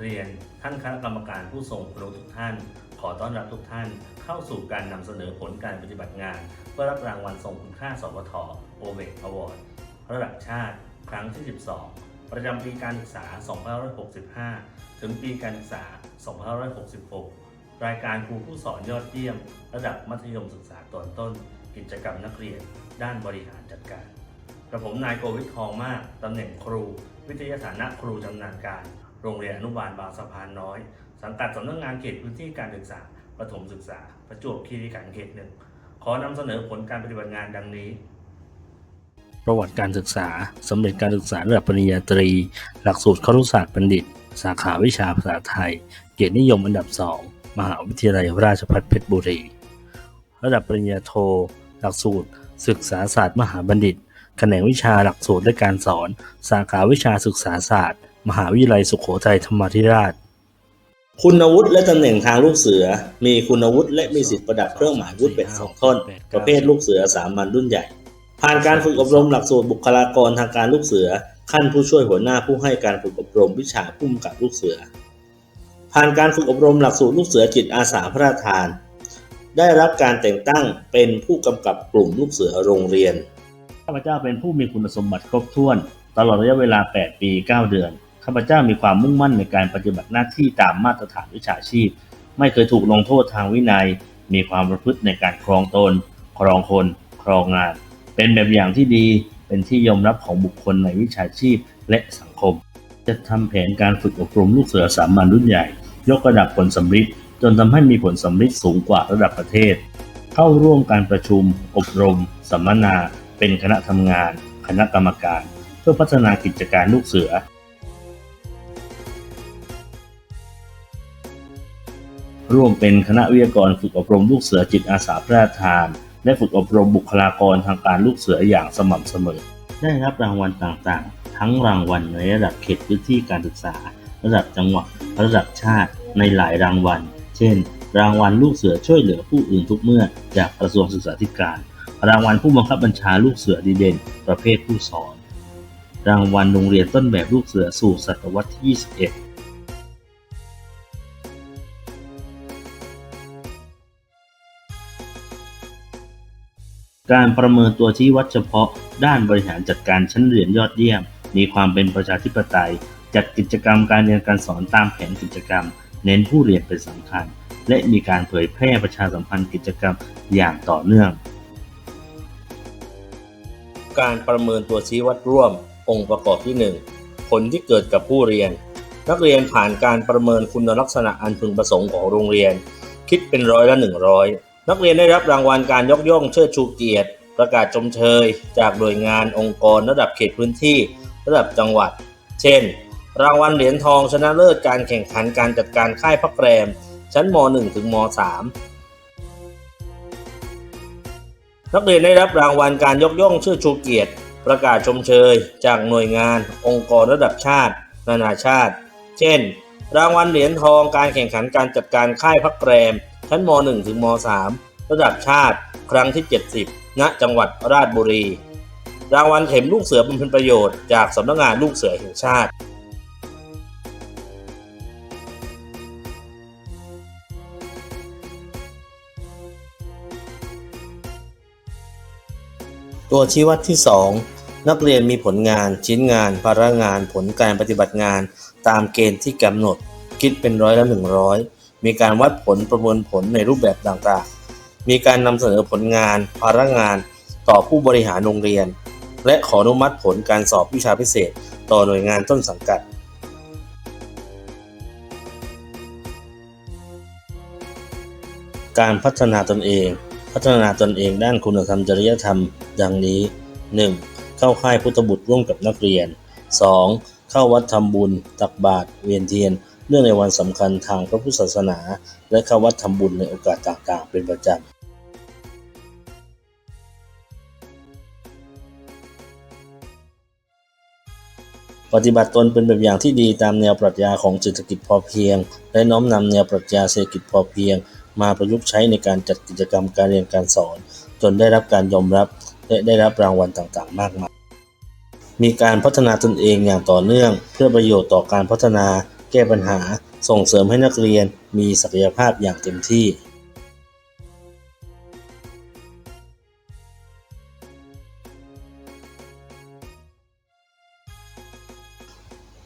รู้ทุกท่าน ขอต้อนรับทุกท่านเข้าสู่การนำเสนอผลการปฏิบัติงาน เพื่อรับรางวัลทรงคุณค่า สวทโอเวกอวอร์ดระดับชาติ ครั้งที่ 12 ประจำปีการศึกษา 2565 ถึงปีการศึกษา 2566 รายการครูผู้สอนยอดเยี่ยม ระดับมัธยมศึกษาตอนต้น กิจกรรมนักเรียน ด้านบริหารจัดการกระผมนายโกวิททองมาก ตำแหน่งครู วิทยาฐานะครูชำนาญการ โรงเรียนอนุบาลบางสะพานน้อย สังกัดสำนักงานเขตพื้นที่การศึกษาประถมศึกษา ประจวบคีรีขันธ์เขตหนึ่งขอนำเสนอผลการปฏิบัติงานดังนี้ ประวัติการศึกษาสำเร็จการศึกษาระดับปริญญาตรี หลักสูตรครุศาสตร์บัณฑิต สาขาวิชาภาษาไทย เกียรตินิยมอันดับ2มหาวิทยาลัยราชภัฏเพชรบุรี ระดับปริญญาโท หลักสูตร ศึกษาศาสตร์มหาบัณฑิตแขนงวิชาหลักสูตรและการสอน สาขาวิชาศึกษาศาสตร์ มหาวิทยาลัยสุโขทัยธรรมาธิราช คุณวุฒิและตำแหน่งทางลูกเสือ มีคุณวุฒิและมีสิทธิประดับเครื่องหมายวุฒิเป็นสองท่อนประเภทลูกเสือสามัญรุ่นใหญ่ ผ่านการฝึกอบรมหลักสูตรบุคลากรทางการลูกเสือ ขั้นผู้ช่วยหัวหน้าผู้ให้การฝึกอบรมวิชาผู้กำกับลูกเสือ ผ่านการฝึกอบรมหลักสูตรลูกเสือจิตอาสาพระราชทาน ได้รับการแต่งตั้งเป็นผู้กำกับกลุ่มลูกเสือโรงเรียนข้าพเจ้าเป็นผู้มีคุณสมบัติครบถ้วน ตลอดระยะเวลา 8 ปี 9 เดือน ข้าพเจ้ามีความมุ่งมั่นในการปฏิบัติหน้าที่ตามมาตรฐานวิชาชีพ ไม่เคยถูกลงโทษทางวินัย มีความประพฤติในการครองตน ครองคน ครองงาน เป็นแบบอย่างที่ดี เป็นที่ยอมรับของบุคคลในวิชาชีพและสังคม จะทำแผนการฝึกอบรมลูกเสือสามัญรุ่นใหญ่ ยกระดับผลสำฤทธิ์จนทำให้มีผลสำฤทธิ์สูงกว่าระดับประเทศ เข้าร่วมการประชุม อบรม สัมมนา เป็นคณะทำงาน คณะกรรมการ เพื่อพัฒนากิจการลูกเสือ ร่วมเป็นคณะวิทยากรฝึกอบรมลูกเสือจิตอาสาพระราชทาน และฝึกอบรมบุคลากรทางการลูกเสืออย่างสม่ำเสมอ ได้รับรางวัลต่างๆ ทั้งรางวัลในระดับเขตพื้นที่การศึกษา ระดับจังหวัดระดับชาติในหลายรางวัล เช่น รางวัลลูกเสือช่วยเหลือผู้อื่นทุกเมื่อ จากกระทรวงศึกษาธิการ รางวัลผู้บังคับบัญชาลูกเสือดีเด่น ประเภทผู้สอน รางวัลโรงเรียนต้นแบบลูกเสือสู่ศตวรรษที่ 21 การประเมินตัวชี้วัดเฉพาะ ด้านบริหารจัดการชั้นเรียนยอดเยี่ยม มีความเป็นประชาธิปไตย จัดกิจกรรมการเรียนการสอนตามแผนกิจกรรม เน้นผู้เรียนเป็นสำคัญ และมีการเผยแพร่ประชาสัมพันธ์กิจกรรมอย่างต่อเนื่อง การประเมินตัวชี้วัดร่วม องค์ประกอบที่ 1 ผลที่เกิดกับผู้เรียน นักเรียนผ่านการประเมินคุณลักษณะอันพึงประสงค์ของโรงเรียน คิดเป็นร้อยละ100 นักเรียนได้รับรางวัลการยกย่องเชิดชูเกียรติ ประกาศชมเชย จากหน่วยงานองค์กรระดับเขตพื้นที่ ระดับจังหวัด เช่น รางวัลเหรียญทองชนะเลิศการแข่งขันการจัดการค่ายพักแรม ชั้นม .1 ถึงม .3 นักเรียนได้รับรางวัลการยกย่องเชิดชูเกียรติ ประกาศชมเชย จากหน่วยงาน องค์กรระดับชาติ นานาชาติ เช่น รางวัลเหรียญทองการแข่งขันการจัดการค่ายพักแรม ชั้นม .1 ถึงม .3 ระดับชาติครั้งที่ 70 ณ จังหวัดราชบุรี รางวัลเข็มลูกเสือบำเพ็ญประโยชน์จากสำนักงานลูกเสือแห่งชาติตัวชี้วัดที่ 2 นักเรียนมีผลงานชิ้นงาน ภาระงาน ผลการปฏิบัติงาน ตามเกณฑ์ที่กำหนด คิดเป็นร้อยละ100 มีการวัดผลประเมินผลในรูปแบบต่างๆ มีการนำเสนอผลงาน ภาระงานต่อผู้บริหารโรงเรียน และขออนุมัติผลการสอบวิชาพิเศษ ต่อหน่วยงานต้นสังกัด การพัฒนาตนเอง พัฒนาตนเองด้านคุณธรรมจริยธรรม ดังนี้ 1. เข้าค่ายพุทธบุตรร่วมกับนักเรียน 2. เข้าวัดทำบุญ ตักบาตรเวียนเทียน เนื่องในวันสำคัญทางพระพุทธศาสนา และเข้าวัดทำบุญในโอกาสต่างๆ เป็นประจำปฏิบัติตนเป็นแบบอย่างที่ดีตามแนวปรัชญาของเศรษฐกิจพอเพียง และน้อมนำแนวปรัชญาเศรษฐกิจพอเพียง มาประยุกต์ใช้ในการจัดกิจกรรมการเรียนการสอน จนได้รับการยอมรับและได้รับรางวัลต่างๆ มากมาย มีการพัฒนาตนเองอย่างต่อเนื่อง เพื่อประโยชน์ต่อการพัฒนา แก้ปัญหาส่งเสริมให้นักเรียนมีศักยภาพอย่างเต็มที่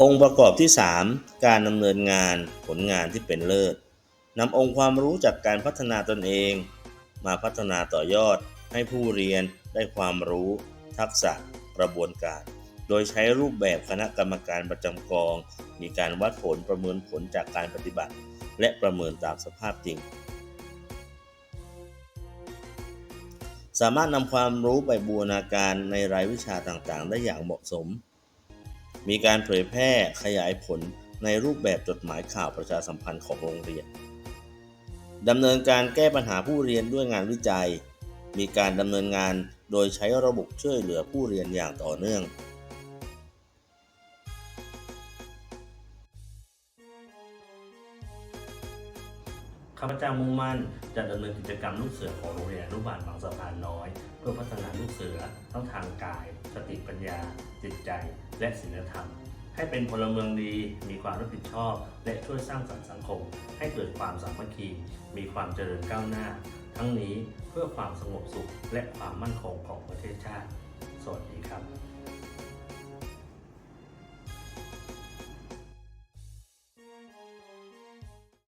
องค์ประกอบที่ 3 การดำเนินงานผลงานที่เป็นเลิศนำองค์ความรู้จากการพัฒนาตนเอง มาพัฒนาต่อยอดให้ผู้เรียนได้ความรู้ ทักษะกระบวนการ โดยใช้รูปแบบคณะกรรมการประจำกอง มีการวัดผลประเมินผลจากการปฏิบัติ และประเมินตามสภาพจริง สามารถนำความรู้ไปบูรณาการในรายวิชาต่างๆ ได้อย่างเหมาะสม มีการเผยแพร่ขยายผลในรูปแบบจดหมายข่าวประชาสัมพันธ์ของโรงเรียนดำเนินการแก้ปัญหาผู้เรียนด้วยงานวิจัย มีการดำเนินงานโดยใช้ระบบช่วยเหลือผู้เรียนอย่างต่อเนื่อง ข้าพเจ้ามุ่งมั่นจะดำเนินกิจกรรมลูกเสือของโรงเรียนอนุบาลบางสะพานน้อย เพื่อพัฒนาลูกเสือทั้งทางกาย สติปัญญา จิตใจ และศีลธรรม ให้เป็นพลเมืองดี มีความรับผิดชอบ และช่วยสร้างสรรค์สังคม ให้เกิดความสามัคคี มีความเจริญก้าวหน้า ทั้งนี้เพื่อความสงบสุขและความมั่นคงของประเทศชาติ สวัสดีครับ